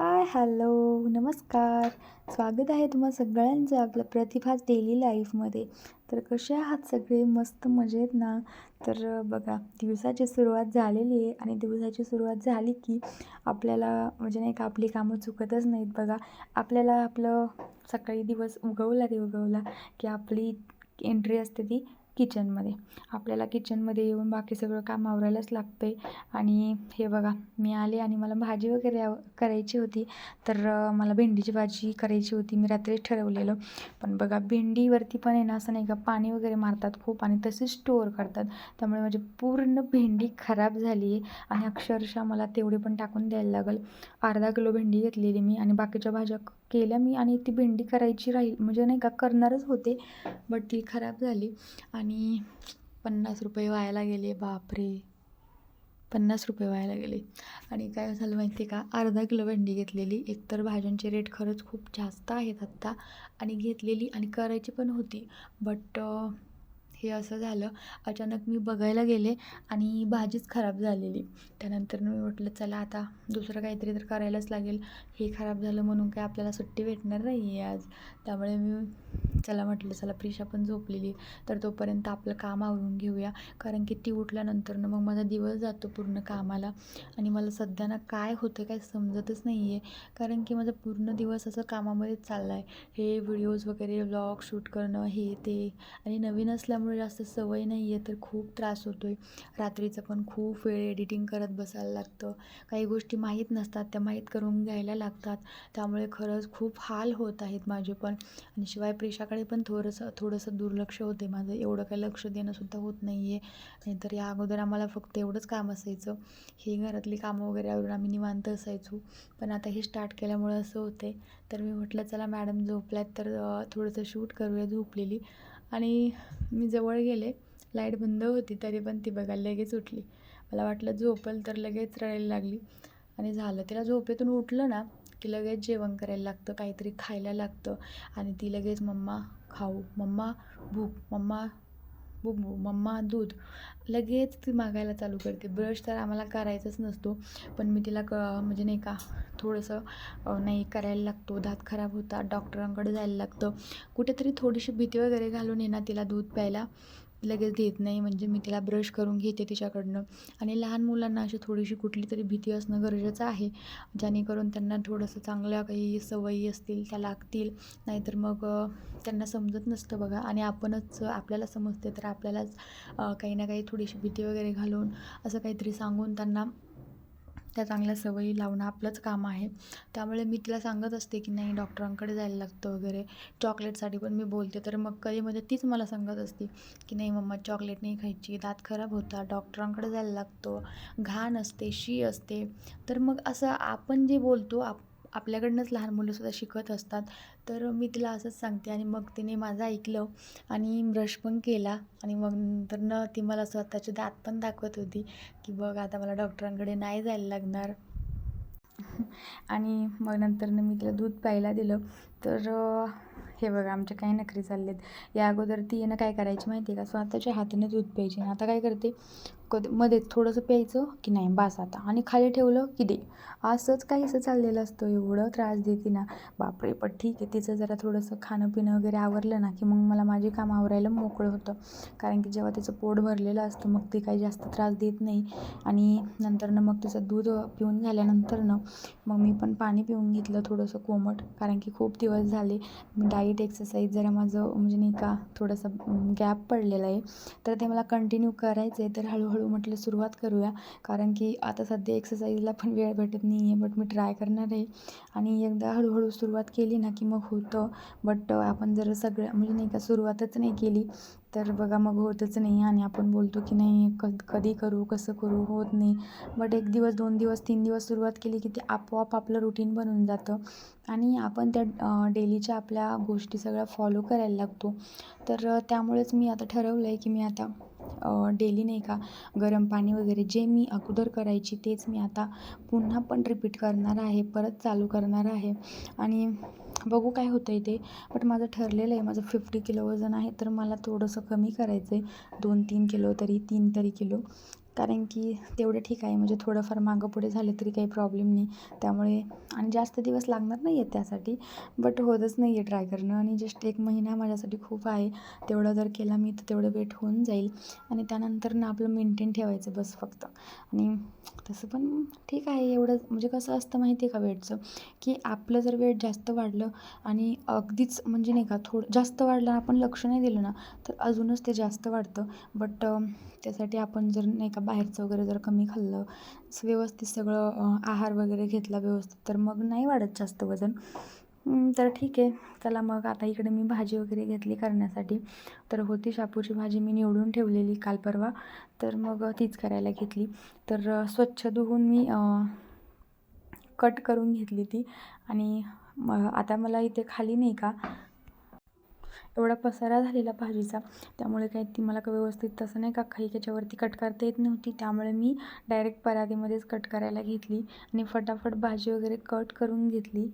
Hi hello नमस्कार. स्वागत आहे तुम्हा सगळ्यांचं आपलं प्रतिभाच डेली लाईफमध्ये तर कसे आहात सगळे? मस्त मजेत ना? तर बघा दिवसाची सुरुवात झालेली आहे आणि दिवसाची सुरुवात झाली की आपल्याला म्हणजे नाही का आपली कामं चुकतच नाहीत बघा. आपल्याला आपलं सकाळी दिवस उगवला ते उगवला की आपली एंट्री असते ती किचनमध्ये. आपल्याला किचनमध्ये येऊन बाकी सगळं काम आवरायलाच लागतं आहे आणि हे बघा मी आले आणि मला भाजी वगैरे करायची होती. तर मला भेंडीची भाजी करायची होती. मी रात्रीच ठरवलेलं. पण बघा भेंडीवरती पण आहे ना असं नाही का पाणी वगैरे मारतात खूप आणि तसेच स्टोअर करतात. त्यामुळे माझी पूर्ण भेंडी खराब झाली आहे आणि अक्षरशः मला तेवढी पण टाकून द्यायला लागेल. अर्धा किलो भेंडी घेतलेली मी आणि बाकीच्या भाज्या केल्या मी आणि ती भेंडी करायची राहील म्हणजे नाही का करणारच होते. बट ती खराब झाली. आणि पन्नास रुपये व्हायला गेले बापरे. पन्नास रुपये व्हायला गेले. आणि काय झालं माहिती आहे का? अर्धा किलो भेंडी घेतलेली. एकतर भाज्यांचे रेट खरंच खूप जास्त आहेत आत्ता. आणि घेतलेली आणि करायची पण होती. बट हे असं झालं. अचानक मी बघायला गेले आणि भाजीच खराब झालेली. त्यानंतर मी म्हटलं चला आता दुसरं काहीतरी तर करायलाच लागेल. हे खराब झालं म्हणून काय आपल्याला सुट्टी भेटणार नाही आहे आज. त्यामुळे मी चला म्हटलं चला प्रिशा पण झोपलेली तर तोपर्यंत आपलं काम आवरून घेऊया. कारण की ती उठल्यानंतर ना मग माझा दिवस जातो पूर्ण कामाला. आणि मला सध्या ना काय होतं काय समजतच नाही आहे कारण की माझा पूर्ण दिवस असं कामामध्येच चालला आहे हे व्हिडिओज वगैरे व्लॉग शूट करणं हे ते. आणि नवीन असल्यामुळे जास्त सवय नाही आहे तर खूप त्रास होतो आहे रात्रीचं पण खूप वेळ एडिटिंग करत बसायला लागतं. काही गोष्टी माहीत नसतात त्या माहीत करून घ्यायला लागतात. त्यामुळे खरंच खूप हाल होत आहेत माझे पण. आणि शिवाय प्रेशाकडे पण थोडंसं थोडंसं दुर्लक्ष होते. माझं एवढं काही लक्ष देणंसुद्धा होत नाही आहे नाहीतर या अगोदर आम्हाला फक्त एवढंच काम असायचं. हे घरातली कामं वगैरे आवरून आम्ही निवांत असायचो. पण आता हे स्टार्ट केल्यामुळे असं होते तर मी म्हटलं चला मॅडम झोपल्यात तर थोडंसं शूट करूया झोपलेली. आणि मी जवळ गेले. लाइट बंद होती तरी पण ती बघायला लगेच उठली. मला वाटलं झोपल तर लगेच रडायला लागली. आणि झालं तिला झोपेतून उठलं ना की लगेच जेवण करायला लागतं काहीतरी खायला लागतं. आणि ती लगेच मम्मा खाऊ. मम्मा भूक. मम्मा बुबू मम्मा दूध. लगेच ती मागायला चालू करते. ब्रश तर आम्हाला करायचाच नसतो पण मी तिला क म्हणजे नाही का थोडंसं नाही करायला लागतो. दात खराब होतात डॉक्टरांकडे जायला लागतं. कुठेतरी थोडीशी भीती वगैरे घालून येणार तिला दूध प्यायला. लगेच देत नाही. म्हणजे मी तिला ब्रश करून घेते तिच्याकडनं. आणि लहान मुलांना अशी थोडीशी कुठली तरी भीती असणं गरजेचं आहे. जेणेकरून त्यांना थोडंसं चांगल्या काही सवयी असतील त्या लागतील. नाहीतर मग त्यांना समजत नसतं बघा. आणि आपणच आपल्याला समजते. तर आपल्यालाच काही ना काही थोडीशी भीती वगैरे घालून असं काहीतरी सांगून त्यांना त्या चांगल्या सवयी लावणं आपलंच काम आहे. त्यामुळे मी तिला सांगत असते की नाही डॉक्टरांकडे जायला लागतं वगैरे. चॉकलेटसाठी पण मी बोलते. तर मग कधीमध्ये तीच मला सांगत असते की नाही मम्मा चॉकलेट नाही खायची दात खराब होतात डॉक्टरांकडे जायला लागतो. घाण असते शी असते. तर मग असं आपण जे बोलतो आप आपल्याकडनंच लहान मुलंसुद्धा शिकत असतात. तर मी तिला असंच सांगते आणि मग तिने माझं ऐकलं आणि ब्रश पण केला आणि मग नंतर ती मला स्वतःचे दात पण दाखवत होती की बघ आता मला डॉक्टरांकडे नाही जायला लागणार. आणि मग नंतर मी तिला दूध प्यायला दिलं. तर हे बघा आमच्या काही नखरी चाललेत. या अगोदर ती ना काय करायची माहिती आहे का? स्वतःच्या हाताने दूध प्यायची. आता काय करते? कधी मध्येच थोडंसं प्यायचं की नाही बास आता. आणि खाली ठेवलं की दे. असंच काहीसं चाललेलं असतं. एवढं त्रास देते ना. बापरे पण ठीक आहे. तिचं जरा थोडंसं खाणं पिणं वगैरे आवरलं ना की मग मला माझे काम आवरायला मोकळं होतं. कारण की जेव्हा तिचं पोट भरलेलं असतं मग ती काही जास्त त्रास देत नाही. आणि नंतरनं मग तिचं दूध पिऊन झाल्यानंतरनं मग मी पण पाणी पिऊन घेतलं थोडंसं कोमट. कारण की खूप दिवस झाले डाईट एक्सरसाइज जरा माझं म्हणजे नाही का थोडंसं गॅप पडलेला आहे. तर ते मला कंटिन्यू करायचं आहे तर हळूहळू हळूहळू म्हटलं सुरुवात करूया. कारण की आता सध्या एक्सरसाइजला पण वेळ भेटत नाही आहे बट मी ट्राय करणार आहे. आणि एकदा हळूहळू सुरुवात केली ना की मग होतं. बट आपण जर सगळं म्हणजे नाही का सुरुवातच नाही केली तर बघा मग होतच नाही. आणि आपण बोलतो की नाही क कधी करू कसं करू होत नाही. बट एक दिवस दोन दिवस तीन दिवस सुरुवात केली की ते आपोआप आपलं रुटीन बनून जातं. आणि आपण त्या डेलीच्या आपल्या गोष्टी सगळ्या फॉलो करायला लागतो. तर त्यामुळेच मी आता ठरवलं आहे की मी आता डेली नाही का गरम पाणी वगैरे जे मी अगोदर करायची तेच मी आता पुन्हा पण रिपीट करणार आहे परत चालू करणार आहे. आणि बघू काय होतं आहे ते. बट माझं ठरलेलं आहे माझं फिफ्टी किलो वजन आहे तर मला थोडंसं कमी करायचं आहे दोन तीन किलो तरी तीन तरी किलो. कारण की तेवढं ठीक आहे. म्हणजे थोडंफार मागं पुढे झाले तरी काही प्रॉब्लेम नाही. त्यामुळे आणि जास्त दिवस लागणार नाही आहेत त्यासाठी. बट होतच नाही आहे ट्राय करणं. आणि जस्ट एक महिना माझ्यासाठी खूप आहे. तेवढं जर केला मी तर तेवढं वेट होऊन जाईल. आणि त्यानंतर ना आपलं मेंटेन ठेवायचं बस फक्त. आणि तसं पण ठीक आहे. एवढं म्हणजे कसं असतं माहिती आहे का वेटचं? की आपलं जर वेट जास्त वाढलं आणि अगदीच म्हणजे नाही का थोडं जास्त वाढलं आपण लक्ष नाही दिलं ना तर अजूनच ते जास्त वाढतं. बट त्यासाठी आपण जर नाही का बाहेरचं वगैरे जर कमी खाल्लं व्यवस्थित सगळं आहार वगैरे घेतला व्यवस्थित तर मग नाही वाढत जास्त वजन. तर ठीक आहे. चला मग आता इकडे मी भाजी वगैरे घेतली करण्यासाठी. तर होती शापूची भाजी मी निवडून ठेवलेली काल परवा. तर मग तीच करायला घेतली. तर स्वच्छ धुवून मी कट करून घेतली ती. आणि आता मला इथे खाली नाही का एवढा पसारा झालेला भाजीचा. त्यामुळे काही ती मला का व्यवस्थित तसं नाही का काही त्याच्यावरती कट करता येत नव्हती. त्यामुळे मी डायरेक्ट परातीमध्येच कट करायला घेतली आणि फटाफट भाजी वगैरे कट करून घेतली.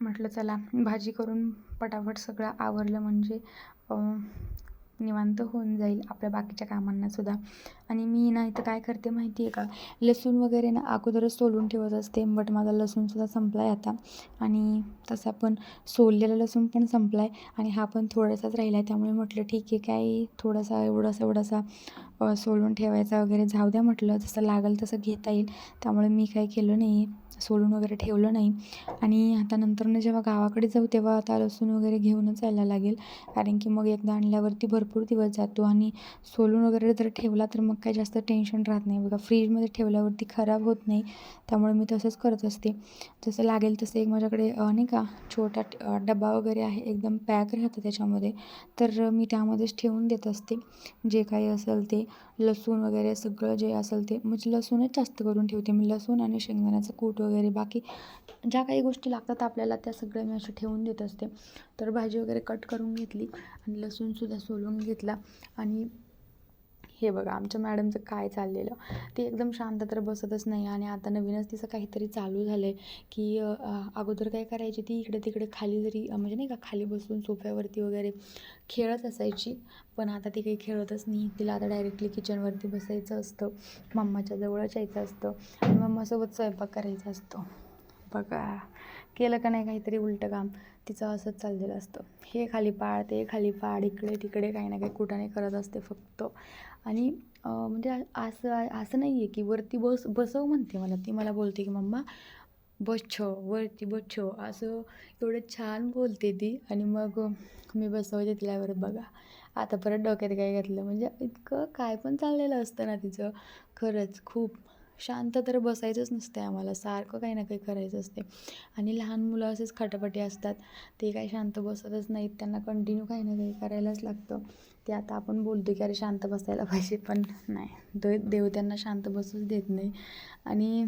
म्हटलं चला भाजी करून पटापट सगळं आवरलं म्हणजे निवांत होऊन जाईल आपल्या बाकीच्या कामांनासुद्धा आणि मी ना इथं काय करते माहिती आहे का? लसूण वगैरे ना अगोदरच सोलून ठेवत असते बट माझा लसूणसुद्धा संपला आहे आता. आणि तसा पण सोललेला लसूण पण संपला आहे आणि हा पण थोडासाच राहिला आहे त्यामुळे म्हटलं ठीक आहे काय थोडासा एवढासा एवढासा सोलून ठेवायचा वगैरे जाऊ द्या म्हटलं जसं लागेल तसं घेता येईल. त्यामुळे मी काही केलं नाही सोलून वगैरे ठेवलं नाही. आणि आता नंतरनं जेव्हा गावाकडे जाऊ तेव्हा आता लसूण वगैरे घेऊनच जायला लागेल. कारण की मग एकदा आणल्यावरती भरपूर दिवस जातो आणि सोलून वगैरे जर ठेवला तर मग काही जास्त टेन्शन राहत नाही. बघा फ्रीजमध्ये ठेवल्यावरती खराब होत नाही. त्यामुळे मी तसंच करत असते. जसं लागेल तसं एक माझ्याकडे नाही का छोटा डबा वगैरे आहे. एकदम पॅक राहतं त्याच्यामध्ये. तर मी त्यामध्येच ठेवून देत असते. जे काही असेल ते. लसूण वगैरे सगळं जे असेल ते म्हणजे लसूणच जास्त करून ठेवते मी. लसूण आणि शेंगदाण्याचं कूट वगैरे बाकी ज्या काही गोष्टी लागतात आपल्याला त्या सगळ्या मी अशा ठेवून देत असते. तर भाजी वगैरे कट करून घेतली आणि लसूणसुद्धा सोलून घेतला आणि हे बघा आमच्या मॅडमचं काय चाललेलं? ती एकदम शांत तर बसतच नाही आणि आता नवीनच तिचं काहीतरी चालू झालं आहे की अगोदर काय करायची ती इकडे तिकडे खाली जरी म्हणजे नाही का खाली बसून सोफ्यावरती वगैरे खेळत असायची पण आता ती काही खेळतच नाही. तिला आता डायरेक्टली किचनवरती बसायचं असतं मम्माच्या जवळच यायचं असतं आणि मम्मासोबत स्वयंपाक करायचा असतो. बघा केलं का नाही काहीतरी उलटं काम? तिचं असंच चाललेलं असतं. हे खाली पाड ते खाली पाड इकडे तिकडे काही ना काही कुठाने करत असते फक्त. आणि म्हणजे असं असं नाही आहे की वरती बस बसव म्हणते मला. ती मला बोलते की मम्मा बच्छ वरती बच्छ असं एवढं छान बोलते ती. आणि मग मी बसवते तिला बघा. आता परत डोक्यात काय घातलं. म्हणजे इतकं काय पण चाललेलं असतं ना तिचं. खरंच खूप शांत तर बसायचंच नसते आम्हाला सारखं काही ना काही करायचं असते आणि लहान मुलं असेच खटापटी असतात ते काही शांत बसतच नाहीत त्यांना कंटिन्यू काही ना काही करायलाच लागतं. ते आता आपण बोलतो की अरे शांत बसायला पाहिजे पण नाही. दे देव त्यांना शांत बसूच देत नाही. आणि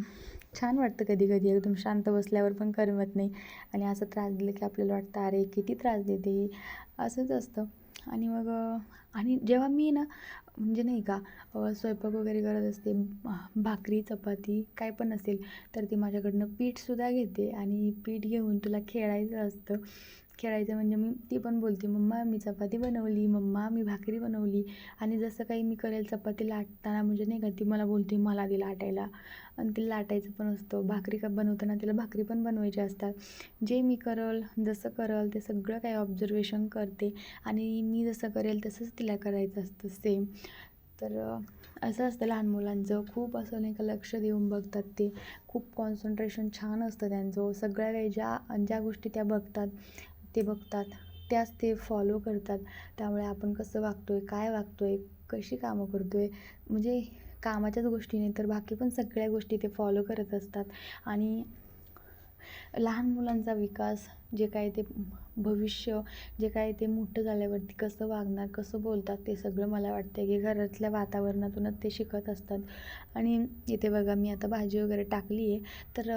छान वाटतं कधी कधी एकदम शांत बसल्यावर पण करमत नाही. आणि असं त्रास दिलं की आपल्याला वाटतं अरे किती त्रास देते असंच असतं. आणि मग आणि जेव्हा मी ना म्हणजे नाही का स्वयंपाक वगैरे करत असते भाकरी चपाती काय पण असेल तर ती माझ्याकडनं पीठसुद्धा घेते आणि पीठ घेऊन तुला खेळायचं असतं. खेळायचं म्हणजे मी ती पण बोलते मम्मा मी चपाती बनवली मम्मा मी भाकरी बनवली. आणि जसं काही मी करेल चपाती लाटताना म्हणजे नाही का ती मला बोलते मला ती लाटायला. आणि तिला लाटायचं पण असतं. भाकरी का बनवताना तिला भाकरी पण बनवायची असतात. जे मी करल जसं करल ते सगळं काही ऑब्झर्वेशन करते. आणि मी जसं करेल तसंच तिला करायचं असतं. सेम तर असं असतं लहान मुलांचं. खूप असं नाही का लक्ष देऊन बघतात ते. खूप कॉन्सन्ट्रेशन छान असतं त्यांचं. सगळ्या काही ज्या ज्या गोष्टी त्या बघतात. ते बघतात त्याच ते फॉलो करतात. त्यामुळे आपण कसं वागतो आहे काय वागतो आहे कशी कामं करतो आहे म्हणजे कामाच्याच गोष्टीने तर बाकी पण सगळ्या गोष्टी ते फॉलो करत असतात. आणि लहान मुलांचा विकास जे काय ते भविष्य जे काय ते मोठं झाल्यावरती कसं वागणार कसं बोलतात ते सगळं मला वाटतं की घरातल्या वातावरणातूनच ते शिकत असतात. आणि इथे बघा मी आता भाजी वगैरे टाकली आहे तर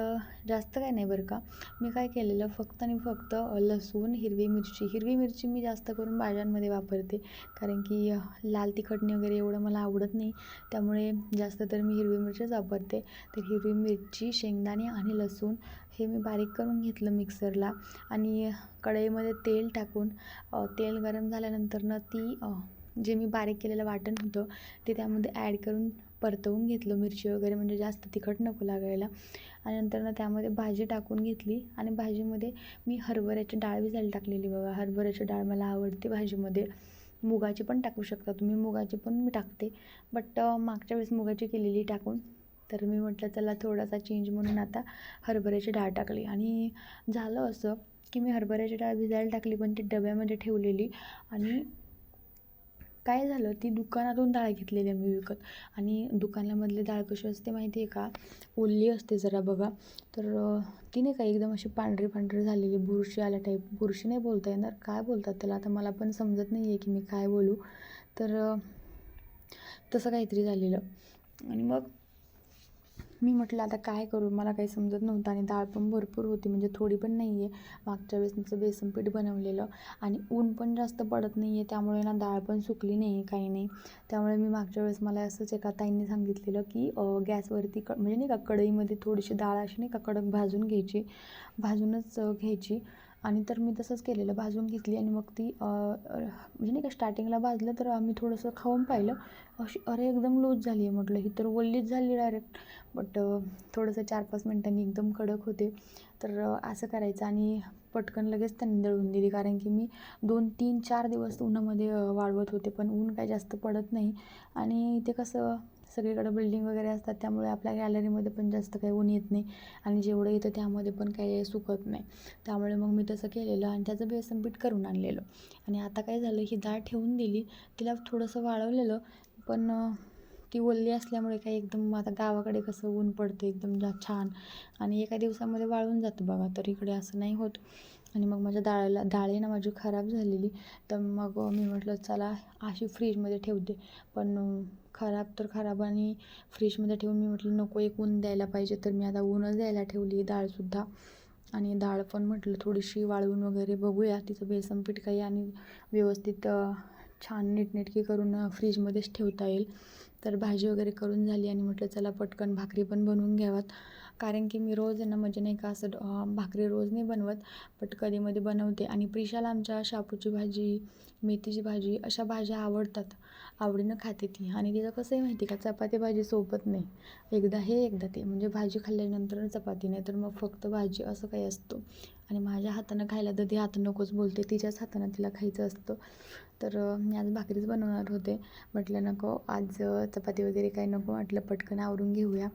जास्त काय नाही बरं का. मी काय केलेलं फक्त आणि फक्त लसूण हिरवी मिरची. हिरवी मिरची मी जास्त करून भाज्यांमध्ये वापरते. कारण की लाल तिखटणी वगैरे एवढं मला आवडत नाही. त्यामुळे जास्त तर मी हिरवी मिरचीच वापरते. तर हिरवी मिरची शेंगदाणे आणि लसूण हे मी बारीक करून घेतलं मिक्सरला. आणि कढईमध्ये तेल टाकून तेल गरम झाल्यानंतरनं ती जे मी बारीक केलेलं वाटण होतं ते त्यामध्ये ॲड करून परतवून घेतलं मिरची वगैरे म्हणजे जास्त तिखट नको लागायला. आणि नंतर ना त्यामध्ये भाजी टाकून घेतली आणि भाजीमध्ये मी हरभऱ्याची डाळ भिजायला टाकलेली बघा. हरभऱ्याची डाळ मला आवडते भाजीमध्ये. मुगाची पण टाकू शकता तुम्ही. मुगाची पण मी टाकते. बट मागच्या वेळेस मुगाची केलेली टाकून तर मी म्हटलं चला थोडासा चेंज म्हणून आता हरभऱ्याची डाळ टाकली. आणि झालं असं की मी हरभऱ्याची डाळ भिजायला टाकली पण ती डब्यामध्ये ठेवलेली. आणि काय झालं ती दुकानातून डाळ घेतलेली आहे मी विकत. आणि दुकानामधली डाळ कशी असते माहिती आहे का? ओली असते जरा बघा. तर ती नाही का एकदम अशी पांढरी पांढरी झालेली बुरशी आल्या टाईप बुरशी नाही बोलता येणार. काय बोलतात त्याला? आता मला पण समजत नाही आहे की मी काय बोलू. तर तसं काहीतरी झालेलं. आणि मग मी म्हटलं आता काय करू? मला काही समजत नव्हतं आणि डाळ पण भरपूर होती म्हणजे थोडी पण नाही आहे मागच्या वेळेस बेसनपीठ बेसन पीठ बनवलेलं आणि ऊन पण जास्त पडत नाही आहे त्यामुळे ना डाळ पण सुकली नाही आहे काही नाही. त्यामुळे मी मागच्या वेळेस मला असंच एका ताईंनी सांगितलेलं की गॅसवरती क म्हणजे नाही का कढईमध्ये थोडीशी डाळ अशी नाही का कडक भाजून घ्यायची भाजूनच घ्यायची. आणि तर मी तसंच केलेलं भाजून घेतली आणि मग ती म्हणजे नाही का स्टार्टिंगला भाजलं तर आम्ही थोडंसं खाऊन पाहिलं. अशी अरे एकदम लूज झाली आहे म्हटलं. ही तर वल्लीच झाली डायरेक्ट बट थोडंसं चार पाच मिनटांनी एकदम कडक होते. तर असं करायचं आणि पटकन लगेच त्यांनी दळून दिली. कारण की मी दोन तीन चार दिवस उन्हामध्ये वाळवत होते. पण ऊन काय जास्त पडत नाही. आणि ते कसं सगळीकडं बिल्डिंग वगैरे असतात त्यामुळे आपल्या गॅलरीमध्ये पण जास्त काही ऊन येत नाही आणि जेवढं येतं त्यामध्ये पण काही सुकत नाही. त्यामुळे मग मी तसं केलेलं आणि त्याचं बेसन पीठ करून आणलेलं. आणि आता काय झालं ही डाळ ठेवून दिली तिला थोडंसं वाळवलेलं पण ती ओल्ली असल्यामुळे काही एकदम आता गावाकडे कसं ऊन पडतं एकदम छान. आणि एका दिवसामध्ये वाळून जातं बघा तर इकडे असं नाही होत. आणि मग माझ्या डाळीला डाळ ना माझी खराब झालेली. तर मग मी म्हटलं चला अशी फ्रीजमध्ये ठेवते. पण खराब तर खराब आणि फ्रीजमध्ये ठेवून मी म्हटलं नको एक ऊन द्यायला पाहिजे. तर मी आता ऊनच द्यायला ठेवली डाळसुद्धा. आणि डाळ पण म्हटलं थोडीशी वाळवून वगैरे बघूया. तिचं बेसन पीठ काही आणि व्यवस्थित छान नीटनेटकी करून फ्रीजमध्येच ठेवता येईल. तर भाजी वगैरे करून झाली आणि म्हटलं चला पटकन भाकरी पण बनवून घ्यावात. कारण की मी रोज आहे ना म्हणजे नाही का असं भाकरी रोज नाही बनवत बट कधीमध्ये बनवते. आणि प्रिशाला आमच्या शापूची भाजी मेथीची भाजी अशा भाज्या आवडतात. आवडीनं खाते ती. आणि तिचं कसं आहे माहिती का? चपाती भाजी सोबत नाही. एकदा हे एकदा ते. म्हणजे भाजी खाल्ल्यानंतर चपाती नाही तर मग फक्त भाजी असं काही असतो. आणि माझ्या हातानं खायला तर ती हात नकोच बोलते. तिच्याच हातानं तिला खायचं असतं. तर मी आज भाकरीच बनवणार होते. म्हटलं नको आज चपाती वगैरे काही नको. म्हटलं पटकन आवरून घेऊया.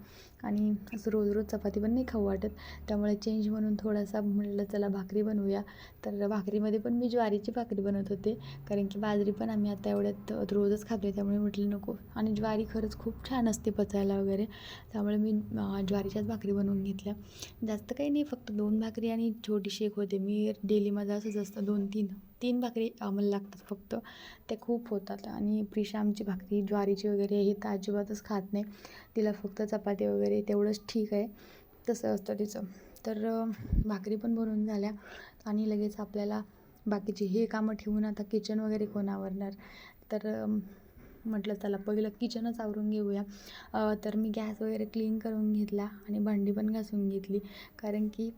आणि असं रोज रोज चपाती पण नाही खाऊ वाटत. त्यामुळे चेंज म्हणून थोडासा म्हटलं चला भाकरी बनवूया. तर भाकरीमध्ये पण मी ज्वारीची भाकरी बनवत होते. कारण की बाजरी पण आम्ही आता एवढ्यात रोजच खातो आहे त्यामुळे म्हटलं नको. आणि ज्वारी खरंच खूप छान असते पचायला वगैरे. त्यामुळे मी ज्वारीच्याच भाकरी बनवून घेतल्या. जास्त काही नाही फक्त दोन भाकरी आणि छोटीशी एक होते. मी डेली माझं असंच असतं दोन तीन तीन भाकरी आम्हाला लागतात फक्त. ते खूप होतात आणि प्रिशा आमची भाकरी ज्वारीची वगैरे हे तर अजिबातच खात नाही. तिला फक्त चपाती वगैरे तेवढंच ठीक आहे. तसं असतं तिचं. तर भाकरी पण बनवून झाल्या आणि लगेच आपल्याला बाकीची हे कामं ठेवून आता किचन वगैरे कोण आवरणार? तर म्हटलं चला पहिलं किचनच आवरून घेऊया. तर मी गॅस वगैरे क्लीन करून घेतला आणि भांडी पण घासून घेतली. कारण की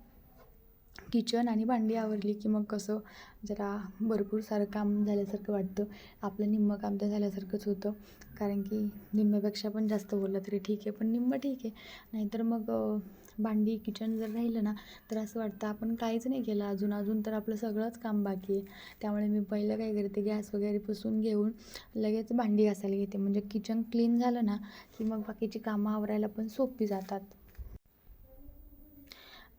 किचन आणि भांडी आवरली की मग कसं जरा भरपूर सारं काम झाल्यासारखं वाटतं. आपलं निम्मं काम तर झाल्यासारखंच होतं. कारण की निम्म्यापेक्षा पण जास्त बोललं तरी ठीक आहे पण निम्मं ठीक आहे. नाहीतर मग भांडी किचन जर राहिलं ना तर असं वाटतं आपण काहीच नाही केलं. अजून अजून तर आपलं सगळंच काम बाकी आहे. त्यामुळे मी पहिलं काय करते गॅस वगैरे पुसून घेऊन लगेच भांडी घासायला घेते. म्हणजे किचन क्लीन झालं ना की मग बाकीची कामं आवरायला पण सोपी जातात.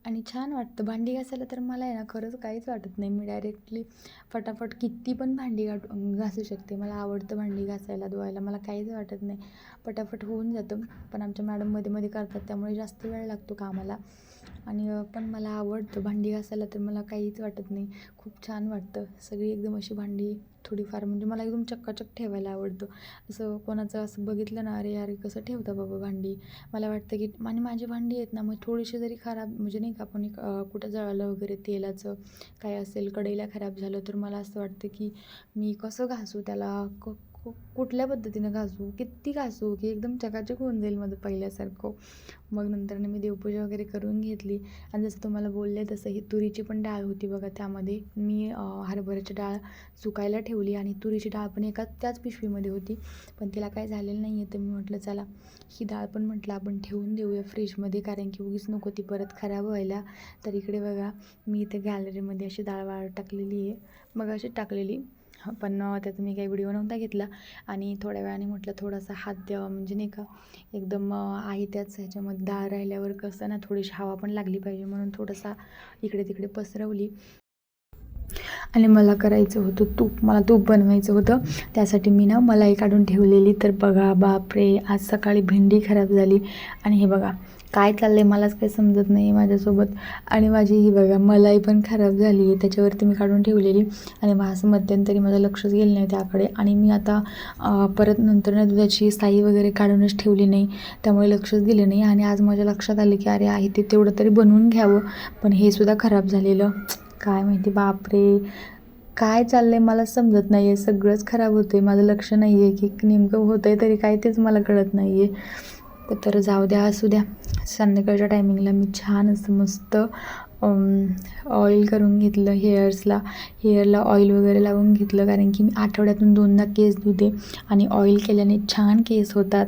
आणि छान वाटतं. भांडी घासायला तर मला आहे ना खरंच काहीच वाटत नाही. मी डायरेक्टली फटाफट किती पण भांडी गाठ घासू शकते. मला आवडतं भांडी घासायला धुवायला. मला काहीच वाटत नाही. पटापट होऊन जातं. पण आमच्या मॅडममध्ये मध्ये करतात. त्यामुळे जास्त वेळ लागतो कामाला. आणि पण मला आवडतं. भांडी घासायला तर मला काहीच वाटत नाही. खूप छान वाटतं. सगळी एकदम अशी भांडी थोडीफार म्हणजे मला एकदम चक्काचक ठेवायला आवडतं. असं कोणाचं असं बघितलं ना अरे अरे कसं ठेवतं बाबा भांडी? मला वाटतं की आणि माझी भांडी आहेत ना मग थोडीशी जरी खराब म्हणजे नाही का आपण एक कुठं जळालं वगैरे तेलाचं काय असेल कडईला खराब झालं तर मला असं वाटतं की मी कसं घासू त्याला? क कुठल्या पद्धतीनं घासू किती घासू की एकदम चकाचक होऊन जाईल माझं पहिल्यासारखं. मग नंतरनं मी देवपूजा वगैरे करून घेतली. आणि जसं तुम्हाला बोलले तसं ही तुरीची पण डाळ होती बघा त्यामध्ये मी हरभऱ्याची डाळ सुकायला ठेवली आणि तुरीची डाळ पण एका त्याच पिशवीमध्ये होती. पण तिला काय झालेलं नाही आहे तर मी म्हटलं चला ही डाळ पण म्हटलं आपण ठेवून देऊया फ्रीजमध्ये कारण की उगीच नको ती परत खराब व्हायला. तर इकडे बघा मी इथे गॅलरीमध्ये अशी डाळ वाळ टाकलेली आहे. मग अशी टाकलेली. पण त्याचा मी काही व्हिडिओ नव्हता घेतला. आणि थोड्या वेळाने म्हटलं थोडासा हात द्यावा म्हणजे नाही का एकदम आहे त्याच ह्याच्यामध्ये डाळ राहिल्यावर कसं ना थोडीशी हवा पण लागली पाहिजे म्हणून थोडासा इकडे तिकडे पसरवली. आणि मला करायचं होतं तूप. मला तूप बनवायचं होतं. त्यासाठी मी ना मलाई काढून ठेवलेली. तर बघा बापरे! आज सकाळी भेंडी खराब झाली. आणि हे बघा काय चाललं आहे मलाच काही समजत नाही माझ्यासोबत. आणि माझी ही बघा मलाई पण खराब झाली आहे त्याच्यावरती मी काढून ठेवलेली. आणि मग असं मध्यंतरी माझं लक्षच गेलं नाही त्याकडे. आणि मी आता परत नंतर दुधाची साई वगैरे काढूनच ठेवली नाही. त्यामुळे लक्षच दिलं नाही. आणि आज माझ्या लक्षात आलं की अरे आहे ते तेवढं तरी बनवून घ्यावं. पण हे सुद्धा खराब झालेलं. काय माहिती बापरे. काय चाललं आहे मला समजत नाही आहे सगळंच खराब होतं आहे माझं लक्ष नाही आहे की नेमकं होतं आहे तरी काय तेच मला कळत नाही आहे तर जाऊ द्या असू द्या. संध्याकाळच्या टायमिंगला मी छान असं मस्त ऑइल करून घेतलं हेअर्सला हेअरला ऑइल वगैरे लावून घेतलं कारण की मी आठवड्यातून दोनदा केस धुते आणि ऑइल केल्याने छान केस होतात.